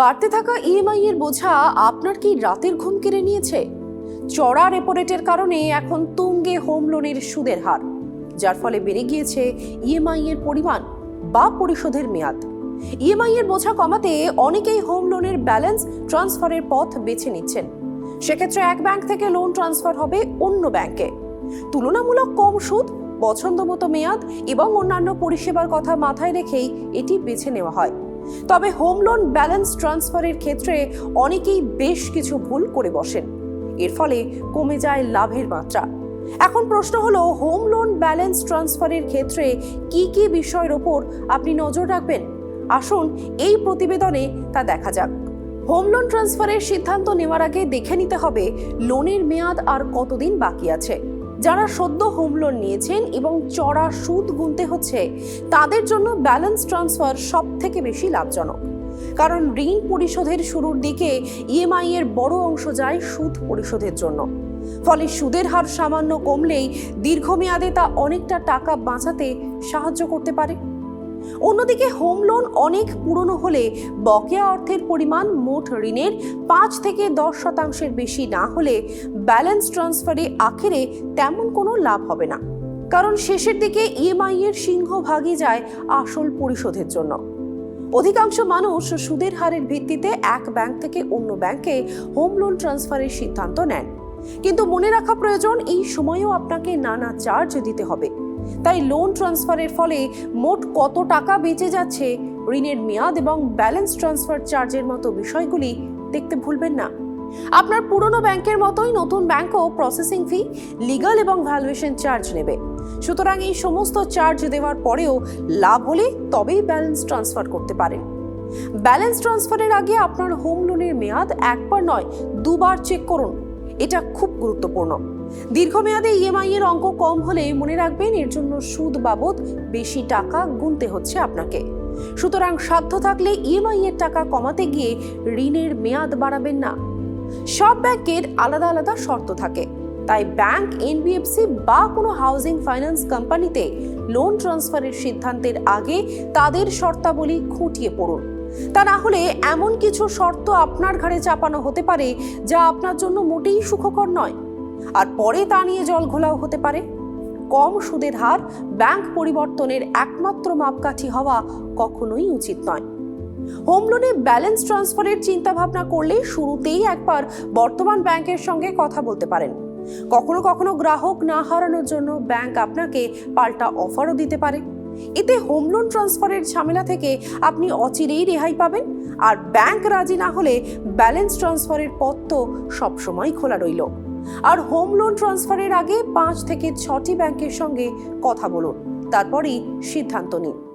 বাড়তে থাকা ইএমআই এর বোঝা আপনার কি রাতের ঘুম কেড়ে নিয়েছে? চড়া রেপো রেটের কারণে এখন তুঙ্গে হোম লোনের সুদের হার, যার ফলে বেড়ে গিয়েছে ইএমআই এর পরিমাণ বা পরিশোধের মেয়াদ। ইএমআই এর বোঝা কমাতে অনেকেই হোম লোনের ব্যালেন্স ট্রান্সফারের পথ বেছে নিচ্ছেন। সেক্ষেত্রে এক ব্যাংক থেকে লোন ট্রান্সফার হবে অন্য ব্যাংকে তুলনামূলক কম সুদ, পছন্দমতো মেয়াদ এবং অন্যান্য পরিষেবার কথা মাথায় রেখেই এটি বেছে নেওয়া হয়। তবে হোম লোন ব্যালেন্স ট্রান্সফারের ক্ষেত্রে অনেকেই বেশ কিছু ভুল করে বসেন। এর ফলে কমে যায় লাভের মাত্রা। এখন প্রশ্ন হলো হোম লোন ব্যালেন্স ট্রান্সফারের ক্ষেত্রে কি কি বিষয়ের ওপর আপনি নজর রাখবেন? আসুন এই প্রতিবেদনে তা দেখা যাক। হোম লোন ট্রান্সফারের সিদ্ধান্ত নেওয়ার আগে দেখে নিতে হবে লোনের মেয়াদ আর কতদিন বাকি আছে। যারা সদ্য হোম লোন নিয়েছেন এবং চড়া সুদ গুনতে হচ্ছে, তাদের জন্য ব্যালেন্স ট্রান্সফার সব থেকে বেশি লাভজনক। কারণ ঋণ পরিশোধের শুরুর দিকে ইএমআই এর বড় অংশ যায় সুদ পরিশোধের জন্য। ফলে সুদের হার সামান্য কমলেই দীর্ঘমেয়াদে তা অনেকটা টাকা বাঁচাতে সাহায্য করতে পারে। অন্যদিকে হোম লোন অনেক পুরনো হলে বকেয়া অর্থের পরিমাণ মোট ঋণের পাঁচ থেকে দশ শতাংশের বেশি না হলে ব্যালেন্স ট্রান্সফারে আখেরে তেমন কোনো লাভ হবে না। কারণ শেষের দিকে ইএমআই এর সিংহভাগই যায় আসল পরিশোধের জন্য। অধিকাংশ মানুষ সুদের হারের ভিত্তিতে এক ব্যাংক থেকে অন্য ব্যাংকে হোম লোন ট্রান্সফারের সিদ্ধান্ত নেন। কিন্তু মনে রাখা প্রয়োজন, এই সময়েও আপনাকে নানা চার্জ দিতে হবে। তাই লোন ট্রান্সফারের ফলে মোট কত টাকা বেঁচে যাচ্ছে ঋণের মেয়াদ এবং ব্যালেন্স ট্রান্সফার চার্জের মতো বিষয়গুলি দেখতে ভুলবেন না। আপনার পুরনো ব্যাংকের মতোই নতুন ব্যাংকও প্রসেসিং ফি লিগাল এবং ভ্যালুয়েশন চার্জ নেবে। সুতরাং এই সমস্ত চার্জ দেওয়ার পরেও লাভ হলে তবেই ব্যালেন্স ট্রান্সফার করতে পারেন। ব্যালেন্স ট্রান্সফারের আগে আপনার হোম লোনের মেয়াদ একবার নয়, দুবার চেক করুন। এটা খুব গুরুত্বপূর্ণ। দীর্ঘমেয়াদে ইএমআই এর অঙ্ক কম হলে মনে রাখবেন, এর জন্য সুদ বাবদ বেশি টাকা গুনতে হচ্ছে আপনাকে। সুতরাং সাধ্য থাকলে ইএমআই এর টাকা কমাতে গিয়ে ঋণের মেয়াদ বাড়াবেন না। সব ব্যাংকের আলাদা আলাদা শর্ত থাকে। তাই ব্যাংক এনবিএফসি বা কোনো হাউজিং ফাইন্যান্স কোম্পানিতে লোন ট্রান্সফারের সিদ্ধান্তের আগে তাদের শর্তাবলী খুঁটিয়ে পড়ুন। তা না হলে এমন কিছু শর্ত আপনার ঘাড়ে চাপানো হতে পারে, যা আপনার জন্য মোটেই সুখকর নয়। আর পরে তা নিয়ে জল ঘোলাও হতে পারে। কম সুদের হার ব্যাংক পরিবর্তনের একমাত্র মাপকাঠি হওয়া কখনোই উচিত নয়। হোম লোনে ব্যালেন্স ট্রান্সফারের চিন্তা ভাবনা করলে শুরুতেই একবার বর্তমান ব্যাংকের সঙ্গে কথা বলতে পারেন। কখনো কখনো গ্রাহক না হারানোর জন্য ব্যাংক আপনাকে পাল্টা অফারও দিতে পারে। এতে হোম লোন ট্রান্সফারের ঝামেলা থেকে আপনি অচিরেই রেহাই পাবেন আর ব্যাংক রাজি না হলে ব্যালেন্স ট্রান্সফারের পথ তো সবসময় খোলা রইল। আর হোম লোন ট্রান্সফারের আগে পাঁচ থেকে ছটি ব্যাংকের সঙ্গে কথা বলুন। তারপরেই সিদ্ধান্ত নিন।